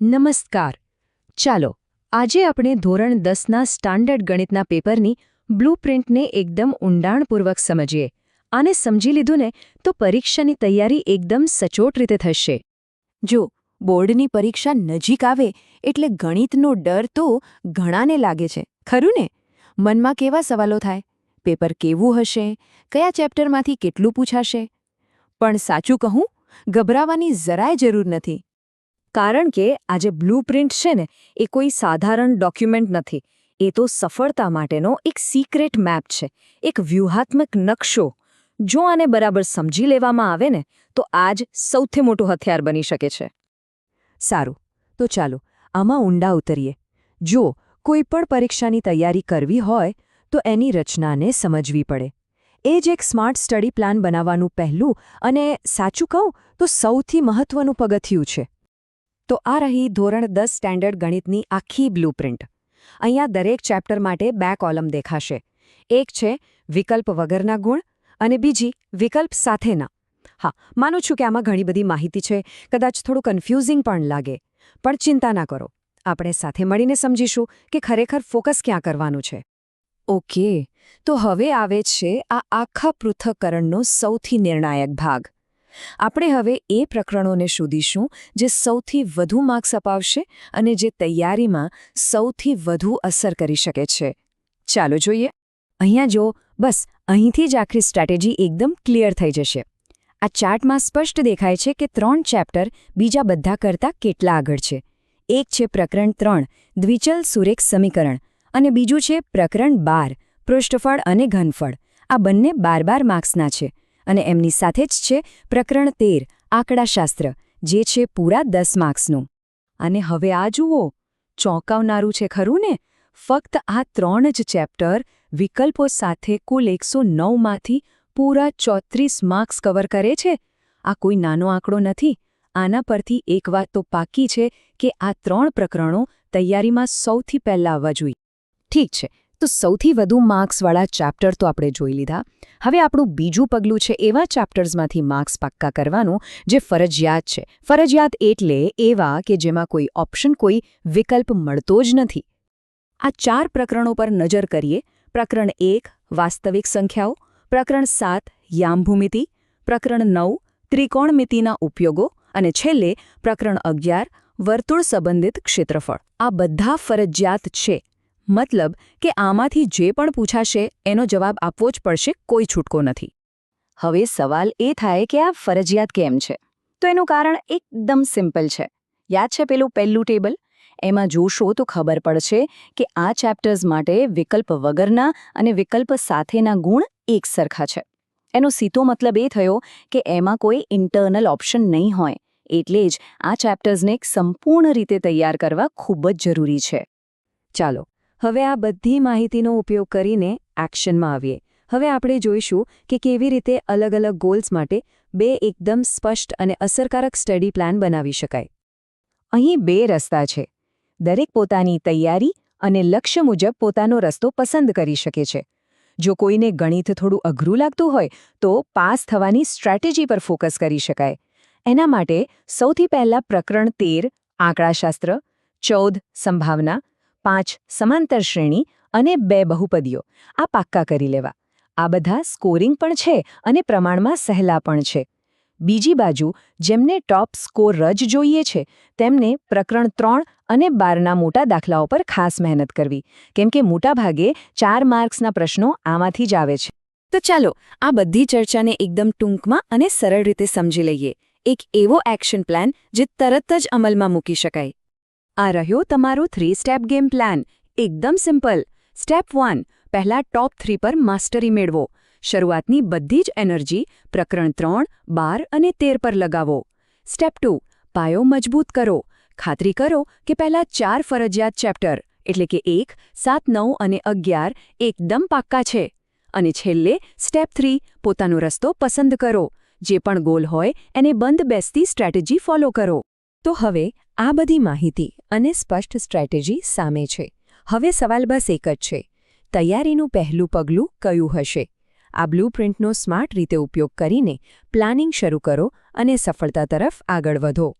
નમસ્કાર. ચાલો, આજે આપણે ધોરણ દસના સ્ટાન્ડર્ડ ગણિતના પેપરની બ્લૂપ્રિન્ટને એકદમ ઊંડાણપૂર્વક સમજીએ. આને સમજી લીધું ને તો પરીક્ષાની તૈયારી એકદમ સચોટ રીતે થશે. જો, બોર્ડની પરીક્ષા નજીક આવે એટલે ગણિતનો ડર તો ઘણાને લાગે છે, ખરું ને? મનમાં કેવા સવાલો થાય? પેપર કેવું હશે? કયા ચેપ્ટરમાંથી કેટલું પૂછાશે? પણ સાચું કહું, ગભરાવાની જરાય જરૂર નથી. કારણ કે આજે બ્લુપ્રિન્ટ છે ને, એ કોઈ સાધારણ ડોક્યુમેન્ટ નથી. એ તો સફળતા માટેનો એક સિક્રેટ મેપ છે, એક વ્યૂહાત્મક નકશો. જો આને બરાબર સમજી લેવામાં આવે ને, તો આજ સૌથી મોટું હથિયાર બની શકે છે. સારું, તો ચાલો, આમાં ઊંડા ઉતરીએ. જો કોઈ પણ પરીક્ષાની તૈયારી કરવી હોય, તો એની રચનાને સમજવી પડે. એ જ એક સ્માર્ટ સ્ટડી પ્લાન બનાવવાનું પહેલું અને સાચું કહું, તો સૌથી મહત્વનું પગથિયું છે. તો આ રહી ધોરણ દસ સ્ટેન્ડર્ડ ગણિતની આખી બ્લૂપ્રિન્ટ અહીંયા દરેક ચેપ્ટર માટે બે કોલમ દેખાશે. એક છે વિકલ્પ વગરના ગુણ અને બીજી વિકલ્પ સાથેના. હા, માનું છું કે આમાં ઘણી બધી માહિતી છે. કદાચ થોડું કન્ફ્યુઝિંગ પણ લાગે. પણ ચિંતા ના કરો. આપણે સાથે મળીને સમજીશું કે ખરેખર ફોકસ ક્યાં કરવાનું છે. ઓકે, તો હવે આવે છે આ આખા પૃથ્થકરણનો સૌથી નિર્ણાયક ભાગ. આપણે હવે એ પ્રકરણોને શોધીશું જે સૌથી વધુ માર્ક્સ અપાવશે અને જે તૈયારીમાં સૌથી વધુ અસર કરી શકે છે. ચાલો જોઈએ. અહીંયા જો બસ, અહીંથી જ આખરી સ્ટ્રેટેજી એકદમ ક્લિયર થઈ જશે. આ ચાર્ટમાં સ્પષ્ટ દેખાય છે કે ત્રણ ચેપ્ટર બીજા બધા કરતાં કેટલા આગળ છે. એક છે પ્રકરણ ત્રણ, દ્વિચલ સુરેખ સમીકરણ અને બીજું છે પ્રકરણ બાર, પૃષ્ઠફળ અને ઘનફળ. આ બંને બાર બાર માર્ક્સના છે. અને એમની સાથે જ છે પ્રકરણ તેર, આંકડાશાસ્ત્ર, જે છે પૂરા દસ માર્ક્સનું. અને હવે આ જુઓ, ચોંકાવનારું છે ખરું ને? ફક્ત આ ત્રણ જ ચેપ્ટર વિકલ્પો સાથે કુલ એકસો નવમાંથી પૂરા ચોત્રીસ માર્ક્સ કવર કરે છે. આ કોઈ નાનો આંકડો નથી. આના પરથી એક વાત તો પાકી છે કે આ ત્રણ પ્રકરણો તૈયારીમાં સૌથી પહેલાં આવવા જોઈએ. ઠીક છે તો સૌથી વધુ માર્ક્સવાળા ચેપ્ટર તો આપણે જોઈ લીધા. હવે આપણું બીજું પગલું છે એવા ચેપ્ટર્સમાંથી માર્ક્સ પાક્કા કરવાનું, જે ફરજિયાત છે. ફરજિયાત એટલે એવા કે જેમાં કોઈ ઓપ્શન, કોઈ વિકલ્પ મળતો જ નથી. આ ચાર પ્રકરણો પર નજર કરીએ. પ્રકરણ એક, વાસ્તવિક સંખ્યાઓ. પ્રકરણ સાત, યામભૂમિતિ. પ્રકરણ નવ, ત્રિકોણમિતિના ઉપયોગો. અને છેલ્લે પ્રકરણ અગિયાર, વર્તુળ સંબંધિત ક્ષેત્રફળ. આ બધા ફરજિયાત છે. મતલબ કે આમાંથી જે પણ પૂછાશે, એનો જવાબ આપવો જ પડશે, કોઈ છૂટકો નથી. હવે સવાલ એ થાય કે આ ફરજિયાત કેમ છે? તો એનું કારણ એકદમ સિમ્પલ છે. યાદ છે પેલું પહેલું ટેબલ? એમાં જોશો તો ખબર પડશે કે આ ચેપ્ટર્સ માટે વિકલ્પ વગરના અને વિકલ્પ સાથેના ગુણ એક સરખા છે. એનો સીધો મતલબ એ થયો કે એમાં કોઈ ઇન્ટરનલ ઓપ્શન નહીં હોય, એટલે જ આ ચેપ્ટર્સને એક સંપૂર્ણ રીતે તૈયાર કરવા ખૂબ જ જરૂરી છે. ચાલો હવે આ બધી માહિતીનો ઉપયોગ કરીને એક્શનમાં આવીએ. હવે આપણે જોઈશું કે કેવી રીતે અલગ અલગ ગોલ્સ માટે બે એકદમ સ્પષ્ટ અને અસરકારક સ્ટડી પ્લાન બનાવી શકાય. અહીં બે રસ્તા છે. દરેક પોતાની તૈયારી અને લક્ષ્ય મુજબ પોતાનો રસ્તો પસંદ કરી શકે છે. જો કોઈને ગણિત થોડું અઘરું લાગતું હોય, તો પાસ થવાની સ્ટ્રેટેજી પર ફોકસ કરી શકાય. એના માટે સૌથી પહેલા પ્રકરણ તેર, આંકડાશાસ્ત્ર, ચૌદ, સંભાવના પાંચ સમાંતર શ્રેણી અને બે બહુપદીઓ. આ પાક્કા કરી લેવા. આ બધા સ્કોરિંગ પણ છે અને પ્રમાણમાં સહેલા પણ છે. બીજી બાજુ, જેમને ટોપ સ્કોર જ જોઈએ છે, તેમને પ્રકરણ ત્રણ અને બારના મોટા દાખલાઓ પર ખાસ મહેનત કરવી. કેમ કે મોટાભાગે ચાર માર્ક્સના પ્રશ્નો આમાંથી જ આવે છે. તો ચાલો, આ બધી ચર્ચાને એકદમ ટૂંકમાં અને સરળ રીતે સમજી લઈએ. એક એવો એક્શન પ્લાન જે તરત જ અમલમાં મૂકી શકાય. આ રહ્યો તમારો થ્રી સ્ટેપ ગેમ પ્લાન એકદમ સિમ્પલ સ્ટેપ વન પહેલા ટોપ થ્રી પર માસ્ટરી મેળવો. શરૂઆતની બધી જ એનર્જી પ્રકરણ ત્રણ, બાર અને તેર પર લગાવો. સ્ટેપ ટુ પાયો મજબૂત કરો. ખાતરી કરો કે પહેલા ચાર ફરજિયાત ચેપ્ટર એટલે કે એક, સાત, નવ અને અગિયાર એકદમ પાક્કા છે. અને છેલ્લે સ્ટેપ થ્રી પોતાનો રસ્તો પસંદ કરો. જે પણ ગોલ હોય, એને બંધ બેસતી સ્ટ્રેટેજી ફોલો કરો. તો હવે આ બધી માહિતી અને સ્પષ્ટ સ્ટ્રેટેજી સામે છે. હવે સવાલ બસ એક જ છે. તૈયારીનું પહેલું પગલું કયું હશે? આ બ્લૂપ્રિન્ટનો સ્માર્ટ રીતે ઉપયોગ કરીને પ્લાનિંગ શરૂ કરો અને સફળતા તરફ આગળ વધો.